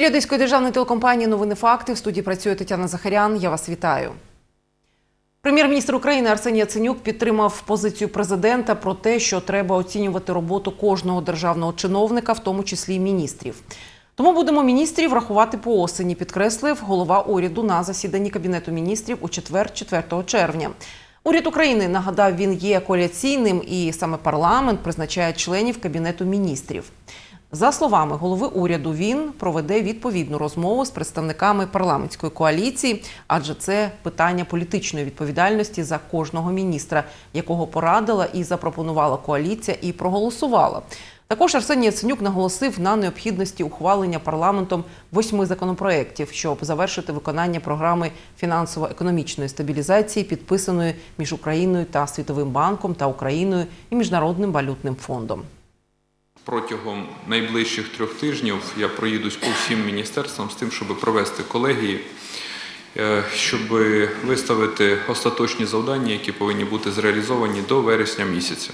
ефірі Одеської державної телекомпанії Новини Факти в студії працює Тетяна Захарян. Я вас вітаю. Прем'єр-міністр України Арсеній Яценюк підтримав позицію президента про те, що треба оцінювати роботу кожного державного чиновника, в тому числі міністрів. Тому будемо міністрів рахувати по осені, підкреслив голова уряду на засіданні кабінету міністрів у четвер, 4 червня. Уряд України нагадав, він є коаліційним, і саме парламент призначає членів кабінету міністрів. За словами голови уряду, він проведе відповідну розмову з представниками парламентської коаліції, адже це питання політичної відповідальності за кожного міністра, якого порадила і запропонувала коаліція і проголосувала. Також Арсеній Яценюк наголосив на необхідності ухвалення парламентом восьми законопроєктів, щоб завершити виконання програми фінансово-економічної стабілізації, підписаної між Україною та Світовим банком та Україною і Міжнародним валютним фондом. Протягом найближчих трьох тижнів я проїдусь по всім міністерствам з тим, щоб провести колегії, е, щоб виставити остаточні завдання, які повинні бути зреалізовані до вересня місяця.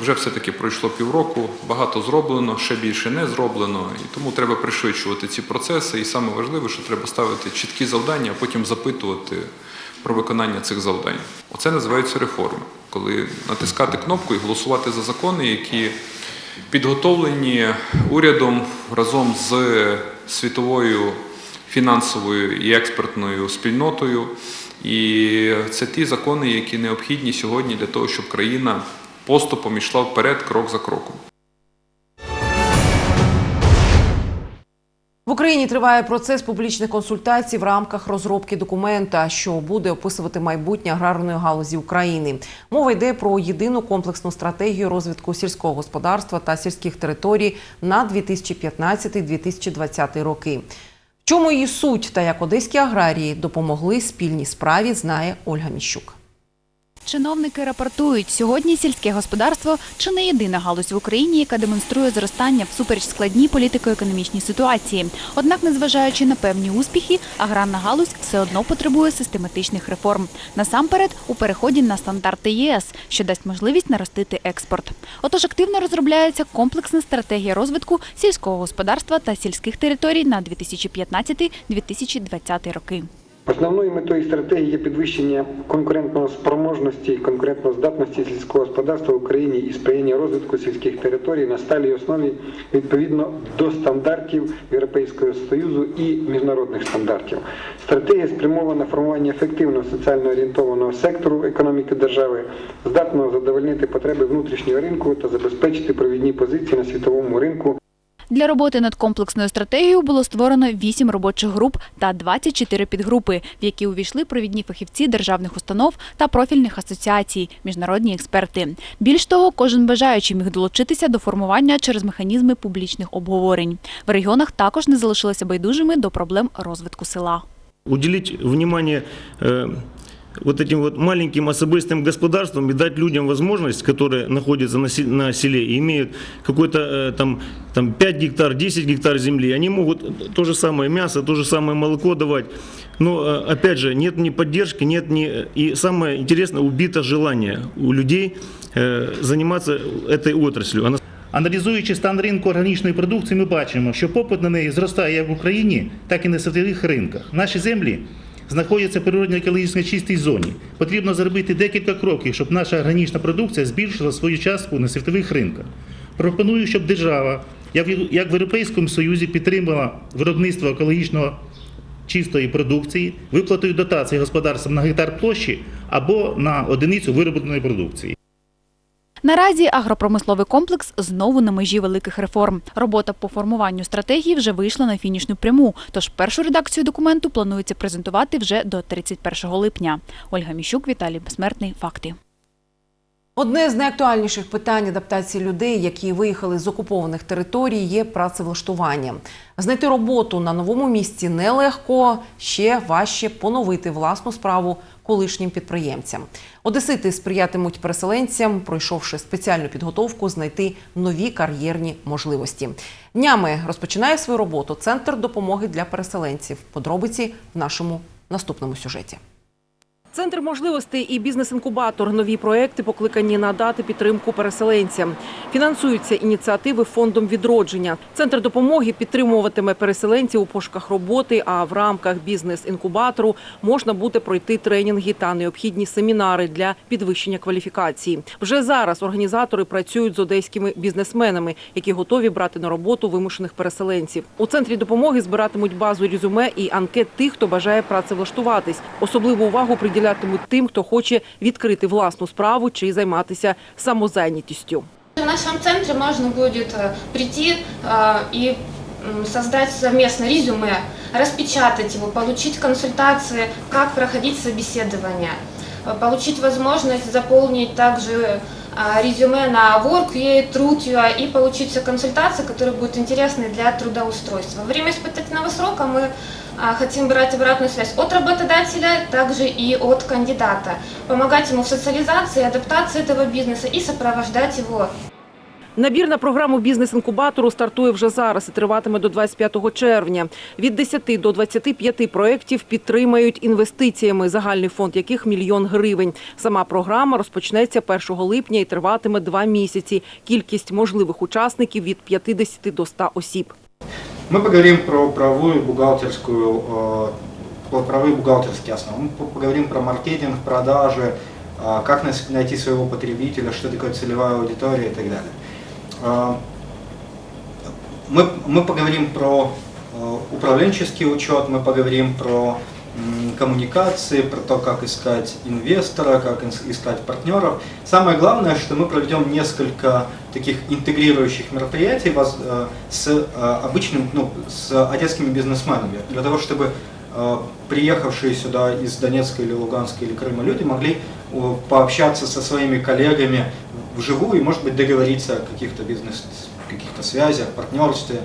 Вже все-таки пройшло півроку, багато зроблено, ще більше не зроблено, і тому треба пришвидшувати ці процеси. І саме важливе, що треба ставити чіткі завдання, а потім запитувати про виконання цих завдань. Оце називається реформи, коли натискати кнопку і голосувати за закони, які підготовлені урядом разом з світовою фінансовою і експертною спільнотою. І це ті закони, які необхідні сьогодні для того, щоб країна поступом йшла вперед крок за кроком. Україні триває процес публічних консультацій в рамках розробки документа, що буде описувати майбутнє аграрної галузі України. Мова йде про єдину комплексну стратегію розвитку сільського господарства та сільських територій на 2015-2020 роки. В чому її суть та як одеські аграрії допомогли спільній справі, знає Ольга Міщук. Чиновники рапортують, сьогодні сільське господарство чи не єдина галузь в Україні, яка демонструє зростання всупереч складній політико-економічній ситуації. Однак, незважаючи на певні успіхи, аграрна галузь все одно потребує систематичних реформ. Насамперед, у переході на стандарти єС, що дасть можливість наростити експорт. Отож, активно розробляється комплексна стратегія розвитку сільського господарства та сільських територій на 2015-2020 роки. Основною метою стратегії є підвищення конкурентної спроможності і конкурентноздатності сільського господарства в Україні і сприяння розвитку сільських територій на сталій основі відповідно до стандартів Європейського Союзу і міжнародних стандартів. Стратегія спрямована на формування ефективного соціально орієнтованого сектору економіки держави, здатного задовольнити потреби внутрішнього ринку та забезпечити провідні позиції на світовому ринку. Для роботи над комплексною стратегією було створено 8 робочих груп та 24 підгрупи, в які увійшли провідні фахівці державних установ та профільних асоціацій, міжнародні експерти. Більш того, кожен бажаючий міг долучитися до формування через механізми публічних обговорень. В регіонах також не залишилися байдужими до проблем розвитку села. уделить внимание э, вот этим вот маленьким особистым господарствам и дать людям возможность, которые находятся на, се- на селе и имеют какой-то э, там, там 5 гектар, 10 гектар земли, они могут то же самое мясо, то же самое молоко давать. Но, э, опять же, нет ни поддержки, нет ни... И самое интересное, убито желание у людей э, заниматься этой отраслью. Она Аналізуючи стан ринку органічної продукції, ми бачимо, що попит на неї зростає як в Україні, так і на світових ринках. Наші землі знаходяться в природній екологічно чистій зоні. Потрібно зробити декілька кроків, щоб наша органічна продукція збільшила свою частку на світових ринках. Пропоную, щоб держава, як в- Європейському Союзі, підтримала виробництво екологічно чистої продукції, виплатою дотацій господарствам на гектар площі або на одиницю виробленої продукції. Наразі агропромисловий комплекс знову на межі великих реформ. Робота по формуванню стратегії вже вийшла на фінішну пряму. Тож першу редакцію документу планується презентувати вже до 31 липня. Ольга Міщук, Віталій Безсмертний. Факти. Одне з найактуальніших питань адаптації людей, які виїхали з окупованих територій, є працевлаштування. Знайти роботу на новому місці нелегко, ще важче поновити власну справу колишнім підприємцям. Одесити сприятимуть переселенцям, пройшовши спеціальну підготовку, знайти нові кар'єрні можливості. Днями розпочинає свою роботу Центр допомоги для переселенців. Подробиці в нашому наступному сюжеті. Центр можливостей і бізнес-інкубатор нові проекти покликані надати підтримку переселенцям. Фінансуються ініціативи фондом відродження. Центр допомоги підтримуватиме переселенців у пошуках роботи. А в рамках бізнес-інкубатору можна буде пройти тренінги та необхідні семінари для підвищення кваліфікації. Вже зараз організатори працюють з одеськими бізнесменами, які готові брати на роботу вимушених переселенців. У центрі допомоги збиратимуть базу резюме і анкет тих, хто бажає працевлаштуватись. Особливу увагу приділятимуть тим, хто хоче відкрити власну справу чи займатися самозайнятістю. В нашем центре можно будет э, прийти э, и м, создать совместно резюме, распечатать его, получить консультации, как проходить собеседование, э, получить возможность заполнить также э, резюме на Work.ua, Trud.ua и получить все консультации, которые будут интересны для трудоустройства. Во время испытательного срока мы а, хотим брать обратную связь от работодателя, также и от кандидата, помогать ему в социализации, адаптации этого бизнеса и сопровождать его Набір на програму бізнес-інкубатору стартує вже зараз і триватиме до 25 червня. Від 10 до 25 проєктів підтримають інвестиціями, загальний фонд яких мільйон гривень. Сама програма розпочнеться 1 липня і триватиме два місяці. Кількість можливих учасників від 50 до 100 осіб. Мы поговорим про правовую бухгалтерскую, э, про правовые бухгалтерские основы. Мы по- поговорим про маркетинг, продажи, э, как найти своего потребителя, что такое целевая аудитория и так далее. Э, Мы, мы поговорим про управленческий учет, мы поговорим про коммуникации, про то, как искать инвестора, как ис- искать партнеров. Самое главное, что мы проведем несколько таких интегрирующих мероприятий э, с э, обычным, ну, с одесскими бизнесменами, для того, чтобы э, приехавшие сюда из Донецка или Луганска или Крыма люди могли пообщаться со своими коллегами вживую и, может быть, договориться о каких-то бизнес, каких-то связях, партнерстве.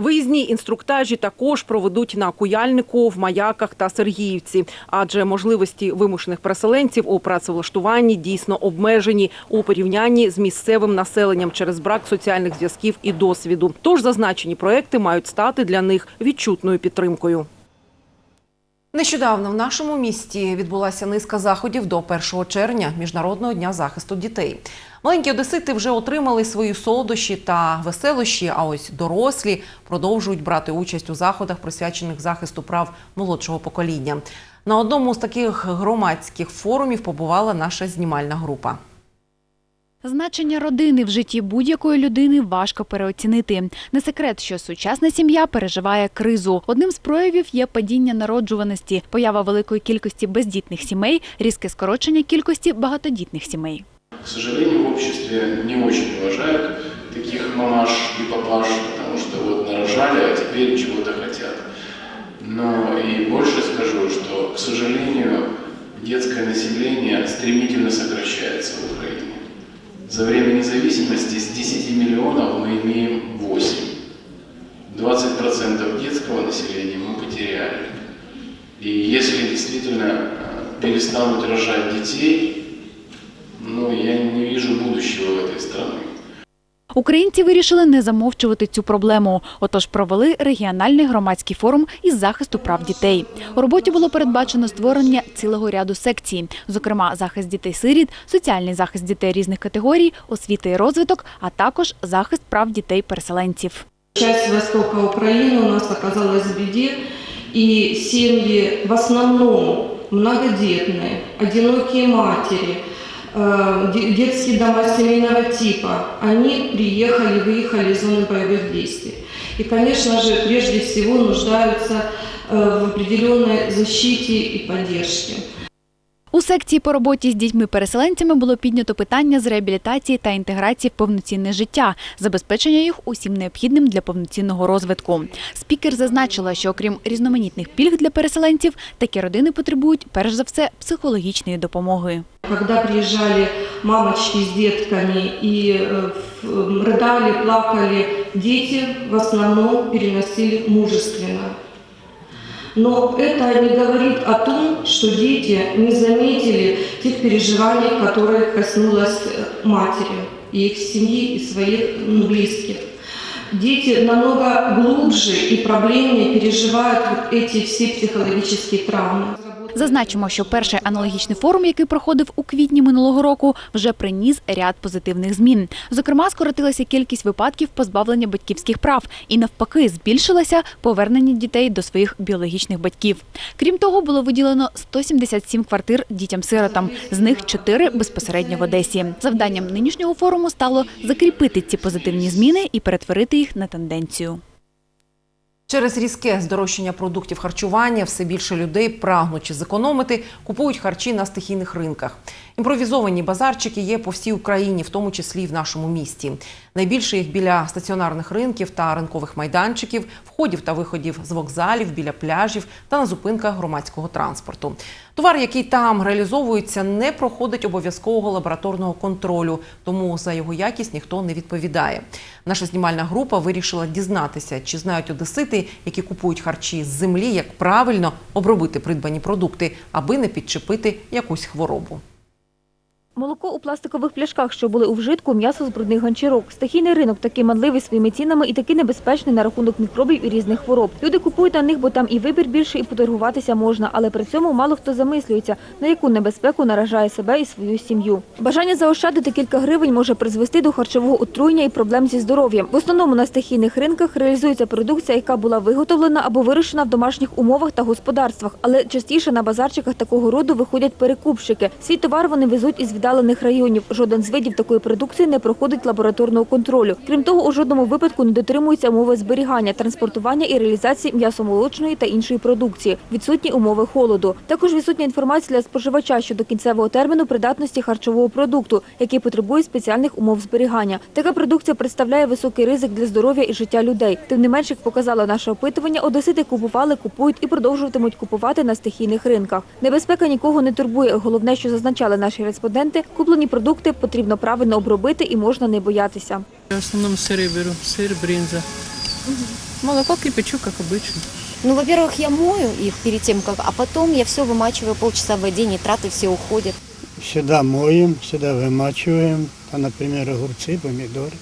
Виїзні інструктажі також проведуть на Куяльнику, в Маяках та Сергіївці, адже можливості вимушених переселенців у працевлаштуванні дійсно обмежені у порівнянні з місцевим населенням через брак соціальних зв'язків і досвіду. Тож зазначені проекти мають стати для них відчутною підтримкою. Нещодавно в нашому місті відбулася низка заходів до 1 червня Міжнародного дня захисту дітей. Маленькі одесити вже отримали свої солодощі та веселощі, а ось дорослі продовжують брати участь у заходах, присвячених захисту прав молодшого покоління. На одному з таких громадських форумів побувала наша знімальна група. Значення родини в житті будь-якої людини важко переоцінити. Не секрет, що сучасна сім'я переживає кризу. Одним з проявів є падіння народжуваності, поява великої кількості бездітних сімей, різке скорочення кількості багатодітних сімей. К сожалению, в обществе не очень уважают таких мамаш и папаш, потому что вот нарожали, а теперь чего-то хотят. Но и больше скажу, что, к сожалению, детское население стремительно сокращается в Украине. За время независимости с 10 миллионов мы имеем 8. 20% детского населения мы потеряли. И если действительно э, перестанут рожать детей, Українці вирішили не замовчувати цю проблему. Отож провели регіональний громадський форум із захисту прав дітей. У роботі було передбачено створення цілого ряду секцій, зокрема захист дітей-сиріт, соціальний захист дітей різних категорій, освіта і розвиток, а також захист прав дітей-переселенців. Часть востока Украины у нас оказалась в беде, и семьи в основном многодетные, одинокие матери, э, де- детские дома семейного типа, они приехали, выехали из зоны боевых действий. И, конечно же, прежде всего нуждаются э, в определенной защите и поддержке. У секції по роботі з дітьми-переселенцями було піднято питання з реабілітації та інтеграції в повноцінне життя, забезпечення їх усім необхідним для повноцінного розвитку. Спікер зазначила, що окрім різноманітних пільг для переселенців, такі родини потребують перш за все психологічної допомоги. Когда приезжали мамочки с детками и э, рыдали, плакали, дети в основном переносили мужественно. Но это не говорит о том, что дети не заметили тех переживаний, которые коснулось э, матери, и их семьи, и своих м, близких. Дети намного глубже и проблемнее переживают вот эти все психологические травмы. Зазначимо, що перший аналогічний форум, який проходив у квітні минулого року, вже приніс ряд позитивних змін. Зокрема, скоротилася кількість випадків позбавлення батьківських прав і навпаки збільшилося повернення дітей до своїх біологічних батьків. Крім того, було виділено 177 квартир дітям-сиротам, з них 4 безпосередньо в Одесі. Завданням нинішнього форуму стало закріпити ці позитивні зміни і перетворити їх на тенденцію. Через різке здорожчання продуктів харчування все більше людей, прагнучи зекономити, купують харчі на стихійних ринках. Імпровізовані базарчики є по всій Україні, в тому числі і в нашому місті. Найбільше їх біля стаціонарних ринків та ринкових майданчиків, входів та виходів з вокзалів, біля пляжів та на зупинках громадського транспорту. Товар, який там реалізовується, не проходить обов'язкового лабораторного контролю, тому за його якість ніхто не відповідає. Наша знімальна група вирішила дізнатися, чи знають одесити, які купують харчі з землі, як правильно обробити придбані продукти, аби не підчепити якусь хворобу. Молоко у пластикових пляшках, що були у вжитку, м'ясо з брудних ганчірок. Стихійний ринок такий манливий своїми цінами і такий небезпечний на рахунок мікробів і різних хвороб. Люди купують на них, бо там і вибір більше, і поторгуватися можна, але при цьому мало хто замислюється, на яку небезпеку наражає себе і свою сім'ю. Бажання заощадити кілька гривень може призвести до харчового отруєння і проблем зі здоров'ям. В основному на стихійних ринках реалізується продукція, яка була виготовлена або вирощена в домашніх умовах та господарствах, але частіше на базарчиках такого роду виходять перекупщики. Свій товар вони везуть із віддалених районів. Жоден з видів такої продукції не проходить лабораторного контролю. Крім того, у жодному випадку не дотримуються умови зберігання, транспортування і реалізації м'ясомолочної та іншої продукції. Відсутні умови холоду. Також відсутня інформація для споживача щодо кінцевого терміну придатності харчового продукту, який потребує спеціальних умов зберігання. Така продукція представляє високий ризик для здоров'я і життя людей. Тим не менш, як показало наше опитування, одесити купували, купують і продовжуватимуть купувати на стихійних ринках. Небезпека нікого не турбує. Головне, що зазначали наші респонденти, куплені продукти потрібно правильно обробити і можна не боятися. Я в основном сыры беру, сыр, бринза. Молоко кипячу, как обычно. Ну, во-первых, я мою их перед тем, как, а потом я все вымачиваю полчаса в воде, нитраты все уходят. Всегда моем, всегда вымачиваем, а, например, огурцы, помидоры.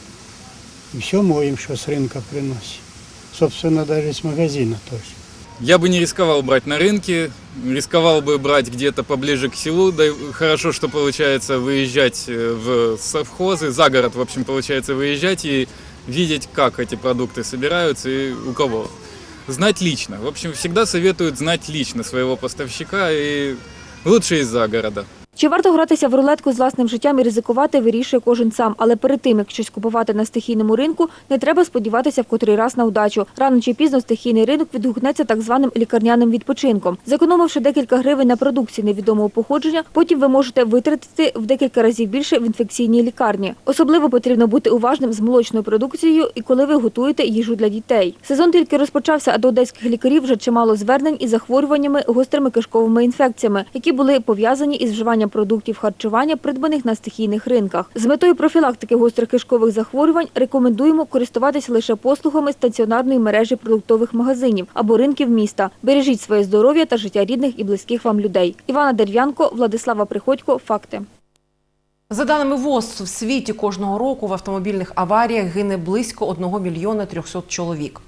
И все моем, что с рынка приносим. Собственно, даже с магазина тоже. Я бы не рисковал брать на рынке, рисковал бы брать где-то поближе к селу. Да и хорошо, что получается выезжать э, в совхозы, за город, в общем, получается выезжать и видеть, как эти продукты собираются и у кого. Знать лично. В общем, всегда советуют знать лично своего поставщика и лучше из-за города. Чи варто гратися в рулетку з власним життям і ризикувати, вирішує кожен сам. Але перед тим, як щось купувати на стихійному ринку, не треба сподіватися в котрий раз на удачу. Рано чи пізно стихійний ринок відгукнеться так званим лікарняним відпочинком. Зекономивши декілька гривень на продукції невідомого походження, потім ви можете витратити в декілька разів більше в інфекційній лікарні. Особливо потрібно бути уважним з молочною продукцією і коли ви готуєте їжу для дітей. Сезон тільки розпочався, а до одеських лікарів вже чимало звернень із захворюваннями гострими кишковими інфекціями, які були пов'язані із вживанням продуктів харчування, придбаних на стихійних ринках. З метою профілактики гострих кишкових захворювань рекомендуємо користуватися лише послугами стаціонарної мережі продуктових магазинів або ринків міста. Бережіть своє здоров'я та життя рідних і близьких вам людей. Івана Дерев'янко, Владислава Приходько. Факти. За даними ВОЗ, в світі кожного року в автомобільних аваріях гине близько 1 мільйона 300 чоловік.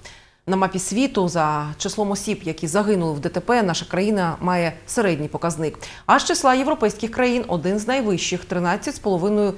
На мапі світу за числом осіб, які загинули в ДТП, наша країна має середній показник. А з числа європейських країн один з найвищих 13,5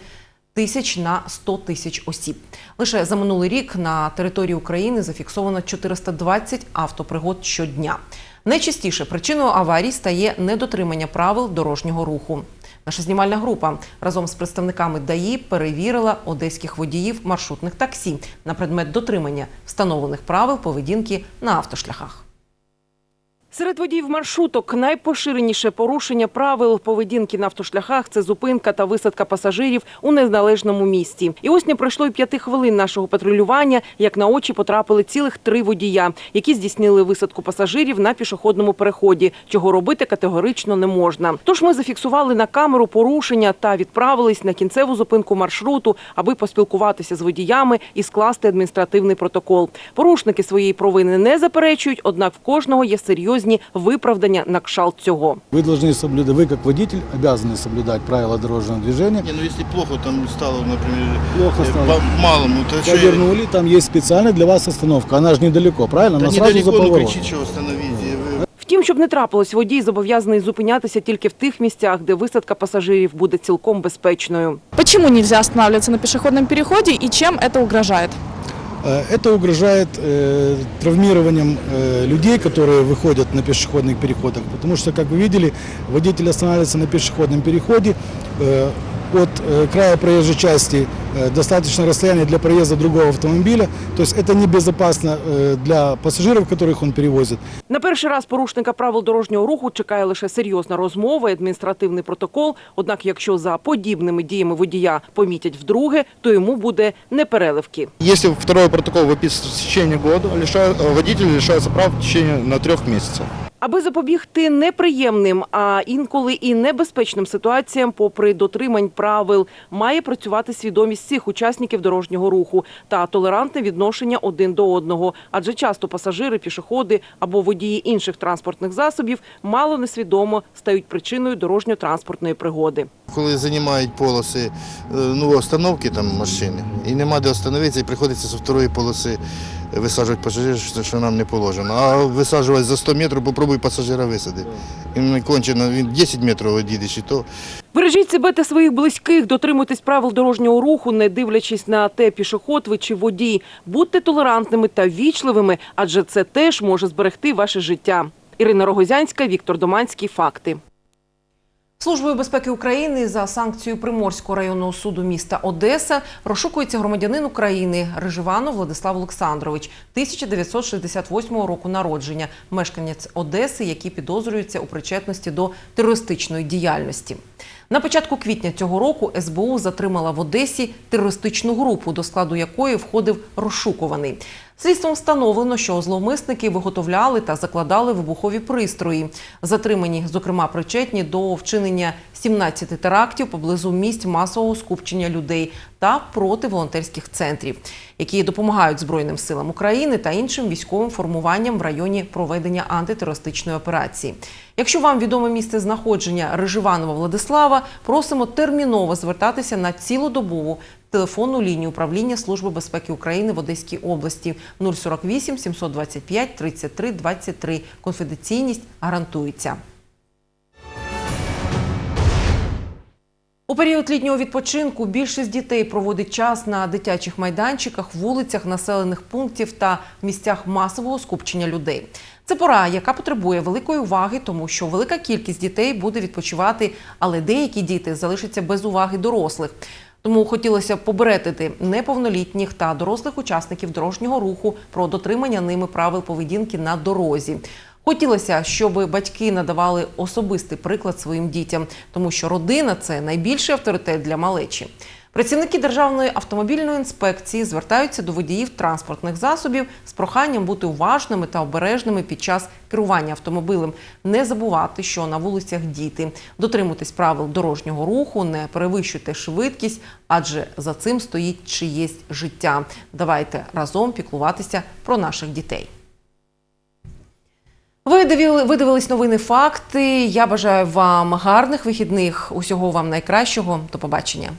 тисяч на 100 тисяч осіб. Лише за минулий рік на території України зафіксовано 420 автопригод щодня. Найчастіше причиною аварій стає недотримання правил дорожнього руху. Наша знімальна група разом з представниками ДАІ перевірила одеських водіїв маршрутних таксі на предмет дотримання встановлених правил поведінки на автошляхах. Серед водіїв маршруток найпоширеніше порушення правил поведінки на автошляхах це зупинка та висадка пасажирів у неналежному місці. І ось не пройшло й п'яти хвилин нашого патрулювання, як на очі потрапили цілих три водія, які здійснили висадку пасажирів на пішохідному переході, чого робити категорично не можна. Тож ми зафіксували на камеру порушення та відправились на кінцеву зупинку маршруту, аби поспілкуватися з водіями і скласти адміністративний протокол. Порушники своєї провини не заперечують, однак в кожного є серйозні виправдання на кшалт цього. Вы должны соблюдать, вы как водитель обязаны соблюдать правила дорожного движения. Не, ну если плохо там стало, например, Плохо э, стало. по малому, то что я- Повернули, там есть специальная для вас остановка. Она же недалеко, правильно? Да Она сразу за недалеко, ну поворотом. кричи, что остановите. Вы- Втім, щоб не трапилось, водій зобов'язаний зупинятися тільки в тих місцях, де висадка пасажирів буде цілком безпечною. Почему нельзя останавливаться на пешеходном переходе и чем это угрожает? Э, Это угрожает э, травмированием э, людей, которые выходят на пешеходных переходах, потому что, как вы видели, водитель останавливается на пешеходном переходе, э, от э, края проезжей части э, достаточно расстояние для проезда другого автомобиля, то есть это небезопасно э, для пассажиров, которых он перевозит. На перший раз порушника правил дорожнього руху чекає лише серйозна розмова і адміністративний протокол. Однак, якщо за подібними діями водія помітять вдруге, то йому буде непереливки. Если второй протокол выписывается в течение года, лишаю- э, водитель лишается прав в течение на трех месяцев. Аби запобігти неприємним, а інколи і небезпечним ситуаціям, попри дотримань правил, має працювати свідомість всіх учасників дорожнього руху та толерантне відношення один до одного. Адже часто пасажири, пішоходи або водії інших транспортних засобів мало несвідомо стають причиною дорожньо-транспортної пригоди. Коли займають полоси е, ну, остановки там машини, і нема де остановитися, і приходиться зі второї полоси висаджувати пасажирів, що нам не положено. А висаджувати за 100 метрів, попробуй пасажира висадити. Він не кончено, він 10 метрів одійдеш, і то Бережіть себе та своїх близьких, дотримуйтесь правил дорожнього руху, не дивлячись на те, пішоход ви чи водій. Будьте толерантними та вічливими, адже це теж може зберегти ваше життя. Ірина Рогозянська, Віктор Доманський. Факти. Службою безпеки України за санкцією Приморського районного суду міста Одеса розшукується громадянин України Риживанов Владислав Олександрович, 1968 року народження, мешканець Одеси, який підозрюється у причетності до терористичної діяльності. На початку квітня цього року СБУ затримала в Одесі терористичну групу, до складу якої входив розшукуваний. Слідством встановлено, що зловмисники виготовляли та закладали вибухові пристрої. Затримані, зокрема, причетні до вчинення 17 терактів поблизу місць масового скупчення людей та проти волонтерських центрів, які допомагають Збройним силам України та іншим військовим формуванням в районі проведення антитерористичної операції. Якщо вам відоме місце знаходження Реживанова Владислава, просимо терміново звертатися на цілодобову телефонну лінію управління Служби безпеки України в Одеській області 048 725 33 23. Конфіденційність гарантується. У період літнього відпочинку більшість дітей проводить час на дитячих майданчиках, вулицях населених пунктів та місцях масового скупчення людей. Це пора, яка потребує великої уваги, тому що велика кількість дітей буде відпочивати, але деякі діти залишаться без уваги дорослих. Тому хотілося поберетити неповнолітніх та дорослих учасників дорожнього руху про дотримання ними правил поведінки на дорозі. Хотілося, щоб батьки надавали особистий приклад своїм дітям, тому що родина це найбільший авторитет для малечі. Працівники Державної автомобільної інспекції звертаються до водіїв транспортних засобів з проханням бути уважними та обережними під час керування автомобілем. Не забувати, що на вулицях діти. Дотримуйтесь правил дорожнього руху, не перевищуйте швидкість, адже за цим стоїть чиєсь життя. Давайте разом піклуватися про наших дітей. Ви дивились новини факти. Я бажаю вам гарних вихідних. Усього вам найкращого. До побачення.